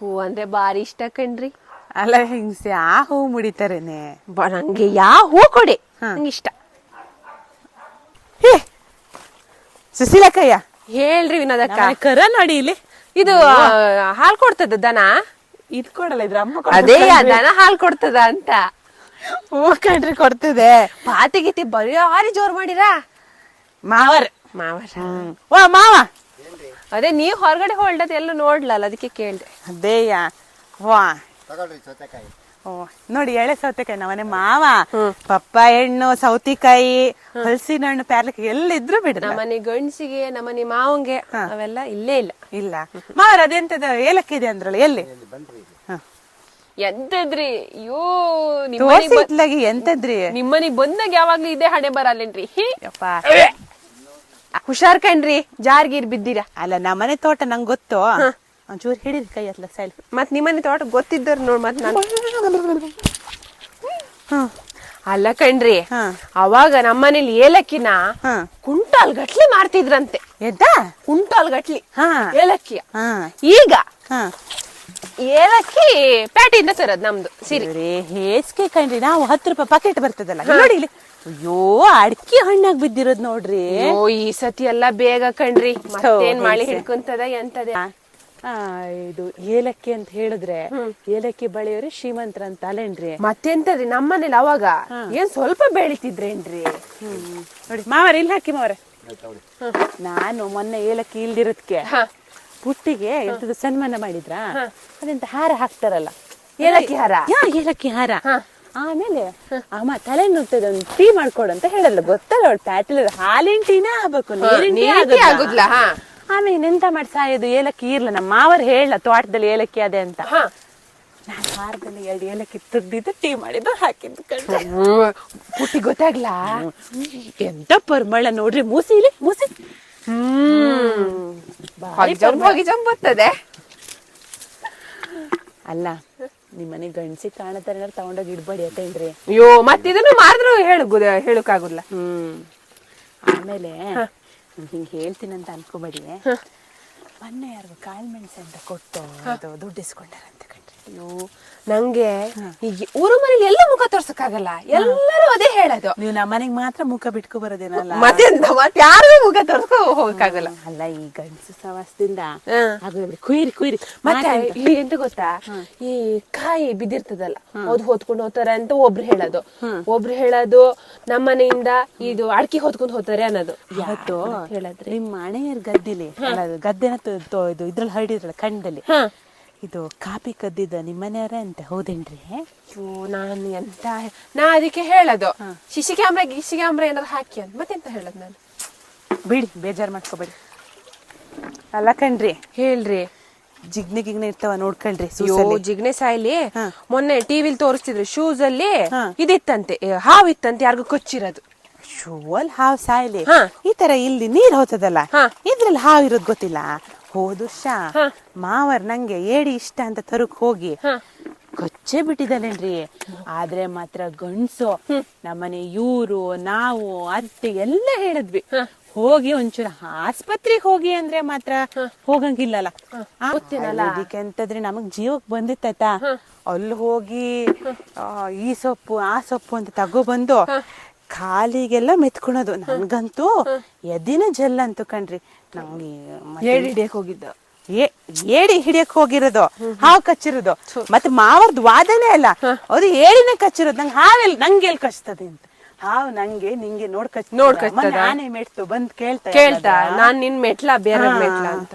ಹೂ ಅಂದ್ರೆ ಬಾರಿ ಇಷ್ಟ ಕಣ್ರಿ. ಅಲ್ಲ ಹಿಂಗ್ಸೆ ಆ ಹೂ ಮುಡಿತಾರೇನೆ? ಬ- ನಂಗೆ ಯಾವ ಹೂ ಕೊಡಿ ನಂಗೆ ಇಷ್ಟ. ಹೇ ಸುಶೀಲಕ್ಕಯ್ಯ. ಹೇಳ್ರಿ ವಿನೋದಕ್ಕ. ನಮ್ಮನೆ ಕರ ನೋಡಿ ಇಲ್ಲಿ. ಇದು ಆ, ಹಾಲ್ ಕೊಡ್ತದ ದನ? ಇದ್ ಕೊಡಲ್ಲ ಇದ್ರ ಅಮ್ಮ ಅದೇ ಆ ದನ ಹಾಲ್ ಕೊಡ್ತದ ಅಂತ. ಹೂ ಕಣ್ರಿ ಕೊಡ್ತದೆ. ಪಾತಿ ಗೀತಿ ಬರೀ ಜೋರ್ ಮಾಡಿರಾ? ಮಾವರ್. ಮಾವರ. ಓ ಮಾವ. ಅದೇ ನೀವ್ ಹೊರಗಡೆ ಹೊಲ್ಡದ ಎಲ್ಲ ನೋಡ್ಲಲ್ಲ ಅದಕ್ಕೆ ಕೇಳಿದೆ. ಅದೇಯ. ವಾ ತಗೊಳ್ರಿ ಸೌತೆಕಾಯಿ. ಓ ನೋಡಿ ಎಳೆ ಸೌತೆಕಾಯಿ ನಮ್ಮನೆ ಮಾವ. ಪಪ್ಪ ಹಣ್ಣು ಸೌತಿಕಾಯಿ ಹಲಸಿನ ಹಣ್ಣು ಪ್ಯಾರ್ಲಿಕ್ ಎಲ್ಲ ಇದ್ರು ಬಿಡ. ನಮ್ಮನೆ ಗಂಡ್ಸಿಗೆ ನಮ್ಮನೆ ಮಾವಂಗೆ ಅವೆಲ್ಲ ಇಲ್ಲೇ ಇಲ್ಲ. ಇಲ್ಲ. ಮಾವರ ಅದೆಂತದ ಏಲಕ್ಕಿ ಇದೆ ಅಂದ್ರಲ್ಲ ಎಲ್ಲಿ? ಹ. ಎಂತದ್ರಿ? ಅಯ್ಯೋ ನಿಮ್ಮನೆ ಎಂತದ್ರಿ? ನಿಮ್ಮನಿಗ್ ಬಂದಾಗ ಯಾವಾಗ್ಲೂ ಇದೆ ಹಣೆ ಬರಲ್ಲೇನ್ರಿ? ಹಿ. ಯಪ್ಪ. ಹುಷಾರ್ ಕಣ್ರಿ ಜಾರ್ಗೀರ್ ಬಿದ್ದೀರಾ? ಅಲ್ಲ ನಮ್ಮನೆ ತೋಟ ನಂಗ್ ಗೊತ್ತು? ಒಂಚೂರು ಹಿಡಿದ್ ಕೈ ಅತ್ಲ ಸೈಲ್. ಮತ್ ನಿಮ್ಮನೆ ತೋಟ ಗೊತ್ತಿದ್ದವ್ರು ನೋಡ್ ಮತ್ ನಾನು ಅಲ್ಲ ಕಣ್ರಿ. ಅವಾಗ ನಮ್ಮನೇಲಿ ಏಲಕ್ಕಿನ. ಕುಂಟಾಲ್ ಗಟ್ಲಿ ಮಾಡ್ತಿದ್ರಂತೆ ಎದ್ದಾ? ಕುಂಟಾಲ್ ಗಟ್ಲಿ. ಹಾ. ಈಗ ಏಲಕ್ಕಿ ಪ್ಯಾಟಿಯಿಂದ ತರದ್ ನಮ್ದು ಸಿರಿ. ಹೇಸ್ಗೆ ಕಣ್ರಿ ನಾವು ಹತ್ತು ರೂಪಾಯಿ ಪಾಕೆಟ್ ಬರ್ತದಲ್ಲ ನೋಡಿ ಇಲ್ಲಿ. ಅಯ್ಯೋ ಅಡ್ಕಿ ಹಣ್ಣಾಗ್ ಬಿದ್ದಿರೋದ್ ನೋಡ್ರಿ. ಓ ಈ ಸತಿ ಎಲ್ಲ ಬೇಗ ಕಣ್ರಿ. ಮತ್ತೇನ್ ಮಾಡಿ ಹಿಡ್ಕೊಂತದ ಎಂತದ? ಆ, ಇದು ಏಲಕ್ಕಿ ಅಂತ ಹೇಳಿದ್ರೆ ಏಲಕ್ಕಿ ಬಳಿಯವ್ರೆ ಶ್ರೀಮಂತ್ರ ಅಂತ ಅಲ್ಲೇನ್ರಿ? ಮತ್ತೆಂತದ್ರಿ ನಮ್ಮನೇಲಿ ಅವಾಗ ಏನ್ ಸ್ವಲ್ಪ ಬೆಳಿತಿದ್ರೇನ್ರಿ? ಹ್ಮ್. ನೋಡಿ ಮಾವರ ಇಲ್ಲಿ ಹಾಕಿ ಮಾವರ. ನಾನು ಮೊನ್ನೆ ಏಲಕ್ಕಿ ಇಲ್ದಿರೋದ್ಕೆ. ಪುಟ್ಟಿಗೆ ಎಂತದು ಸನ್ಮಾನ ಮಾಡಿದ್ರ? ಅದೆಂತ ಹಾರ ಹಾಕ್ತಾರಲ್ಲ? ಏಲಕ್ಕಿ ಹಾರ? ಯಾ ಏಲಕ್ಕಿ ಹಾರ? ಆಮೇಲೆ ಅಮ್ಮ ತಲೆ ನೋಡ್ತದೆ ಒಂದು ಟೀ ಮಾಡ್ಕೊಡು ಅಂತ ಹೇಳಲ್ಲ. ಗೊತ್ತಲ್ಲ ಅವಳು ಪ್ಯಾಟಲ್ ಹಾಲಿನ ಟೀನೇ ಆಗ್ಬೇಕು. ನೀರಿನ ಟೀ ಆಗೋದಿಲ್ಲ. ಆಮೇಲೆ ಎಂತ ಮಾಡಿ ಸಾಯೋದು ಏಲಕ್ಕಿ ಇರ್ಲ. ನಮ್ಮ ಮಾವರು ಹೇಳ ತೋಟದಲ್ಲಿ ಏಲಕ್ಕಿ ಅದೇ ಅಂತ. ನಾನು ವಾರದಲ್ಲಿ ಎರಡು ಏಲಕ್ಕಿ ತುರ್ದಿದ್ದು ಟೀ ಮಾಡಿದ್ದು ಹಾಕಿದ್ದು ಪುಟ್ಟಿ ಗೊತ್ತಾಗ್ಲಾ? ಎಂತ ಪರಿಮಳ ನೋಡ್ರಿ ಮೂಸಿ ಇಲ್ಲಿ ಮೂಸಿ. ಹ್ಮ್. ಹೋಗಿ ಜಂಪ್ ಬರ್ತದೆ. ಅಲ್ಲ ನಿಮ್ಮನೆ ಗಂಡಸಿ ಕಾಣತಾರ ತಗೊಂಡೋಗಿ ಇಡ್ಬೇಡಿ ಅತ್ತೇನ್ರಿ ಅಯ್ಯೋ ಮತ್ತಿದನ್ನು ಮಾರಿದ್ರು ಹೇಳು ಹೇಳಕ್ಕಾಗುಲ್ಲ ಹ್ಮ್. ಆಮೇಲೆ ಹಿಂಗ್ ಹೇಳ್ತೀನಂತ ಅನ್ಕೋಬೇಡಿ. ಮೊನ್ನೆ ಯಾರಿಗೂ ಕಾಳು ಮೆಣಸು ಅಂತ ಕೊಟ್ಟು ಅದು ದುಡ್ಡು ಅಯ್ಯೋ ನಂಗೆ ಈಗ ಊರು ಮನೇಲಿ ಎಲ್ಲ ಮುಖ ತೋರ್ಸಕ್ಕಾಗಲ್ಲ. ಎಲ್ಲರೂ ಅದೇ ಹೇಳೋದು. ನೀವು ನಮ್ಮನೆಗೆ ಮಾತ್ರ ಮುಖ ಬಿಟ್ಕೊ ಬರೋದೇನಲ್ಲ? ಮತ್ತೆ ಮತ್ತೆ ಯಾರು ಮುಖ ತೋರ್ಸ್ಕೊ ಹೋಗಕ್ಕಾಗಲ್ಲ. ಅಲ್ಲ ಈ ಗಂಡಸು ಸವಾಸದಿಂದ ಕುಯಿರಿ ಕುಯಿರಿ. ಮತ್ತೆ ಎಂತ ಗೊತ್ತಾ? ಈ ಕಾಯಿ ಬಿದ್ದಿರ್ತದಲ್ಲ ಅದು ಹೊತ್ಕೊಂಡು ಹೋಗ್ತಾರೆ ಅಂತ ಒಬ್ರು ಹೇಳೋದು. ಒಬ್ರು ಹೇಳೋದು ನಮ್ಮನೆಯಿಂದ ಇದು ಅಡ್ಕಿ ಹೊತ್ಕೊಂಡು ಹೋಗ್ತಾರೆ ಅನ್ನೋದು. ಯಾವತ್ತು ಹೇಳದ್ರಿ? ನಿಮ್ಮ ಮನೆಯ ಗದ್ದೆಲಿ ಗದ್ದೆನ ಇದು ಇದ್ರಲ್ಲಿ ಹರಡಿದ್ರಲ್ಲ ಹಾ. ಇದು ಕಾಪಿ ಕದ್ದಿದ್ದ ನಿಮ್ಮ ಮನೆಯವರ ಅಂತ ಹೌದೇನ್ರಿ? ಅಯ್ಯೋ ನಾನು ಎಂತ ನಾ ಅದಕ್ಕೆ ಹೇಳೋದು. ಶಿಶಿ ಕ್ಯಾಮ್ರಾ ಗಿಶಿ ಕ್ಯಾಮ್ರಾ ಏನಾದ್ರು ಹಾಕಿ ಅಂತ. ಮತ್ತೆಂತ ಹೇಳೋದು ನಾನು? ಬಿಡಿ ಬೇಜಾರ್ ಮಾಡ್ಕೋಬೇಡಿ. ಅಲ್ಲ ಕಣ್ರಿ. ಹೇಳ್ರಿ. ಜಿಗ್ನೆ ಗಿಗ್ನೆ ಇರ್ತಾವ ನೋಡ್ಕೊಳ್ರಿ ಅಯ್ಯೋ ಜಿಗ್ನೆ ಸಾಯಿಲಿ. ಮೊನ್ನೆ ಟಿವಿಲ್ ತೋರಿಸ್ತಿದ್ರು ಶೂಸ್ ಅಲ್ಲಿ ಇದಿತ್ತಂತೆ. ಹಾವ್ ಇತ್ತಂತೆ ಯಾರಿಗೂ ಕೊಚ್ಚಿರೋದು. ಶೂವಲ್ ಹಾವು ಸಾಯ್ಲಿ. ಈ ತರ ಇಲ್ಲಿ ನೀರ್ ಹೋತದಲ್ಲ. ಇದ್ರಲ್ಲಿ ಹಾವು ಇರೋದ್ ಗೊತ್ತಿಲ್ಲ. ಹೋದ ವರ್ಷ ಮಾವರ್ ನಂಗೆ ಏಡಿ ಇಷ್ಟ ಅಂತ ತರಕ್ ಹೋಗಿ. ಕೊಚ್ಚೆ ಬಿಟ್ಟಿದ್ದಾನೇನ್ರಿ. ಆದ್ರೆ ಮಾತ್ರ ಗಂಡ್ಸು ನಮ್ಮನೆ ಇವ್ರು ನಾವು ಅತ್ತೆ ಎಲ್ಲ ಹೇಳಿದ್ವಿ. ಹೋಗಿ ಒಂಚೂರು ಆಸ್ಪತ್ರೆಗೆ ಹೋಗಿ ಅಂದ್ರೆ ಮಾತ್ರ ಹೋಗಂಗಿಲ್ಲಲ್ಲ. ಗೊತ್ತಿಲ್ಲ ಅದಕ್ಕೆ ಅಂತಂದ್ರೆ ನಮಗ್ ಜೀವಕ್ ಬಂದಿತ್ತಾಯ್ತಾ ಅಲ್ಲಿ ಹೋಗಿ ಈ ಸೊಪ್ಪು ಆ ಸೊಪ್ಪು ಅಂತ ತಗೊಬಂದು ಕಾಲಿಗೆಲ್ಲ ಮೆತ್ಕೊಳೋದು. ನನ್ಗಂತೂ ಎದಿನ ಜಲ್ ಅಂತ ಕಣ್ರಿ. ನಂಗೆ ಏಡಿ ಹಿಡಿಯಕ್ ಹೋಗಿದ್ದ. ಏ- ಏಡಿ ಹಿಡಿಯಕ್ ಹೋಗಿರೋದು. ಹಾವು ಕಚ್ಚಿರೋದು. ಮತ್ತೆ ಮಾವರ್ದು ವಾದನೆ ಅಲ್ಲ. ಅದು ಏಡಿನ ಕಚ್ಚಿರೋದು. ನಂಗೆ ಹಾವೆಲ್ ನಂಗೆ ಎಲ್ ಕಚ್ತದೆ ಅಂತ. ಹಾವು ನಂಗೆ ನಿಂಗೆ ನೋಡ್ ಕಚ್ ನೋಡ್? ನಾನೇ ಮೆಟ್ತು ಬಂದ್ ಕೇಳ್ತಾ ಕೇಳ್ತಾ? ನಾನ್ ನಿನ್ ಮೆಟ್ಲಾ ಬೇರೆ ಮೆಟ್ಲಾ ಅಂತ.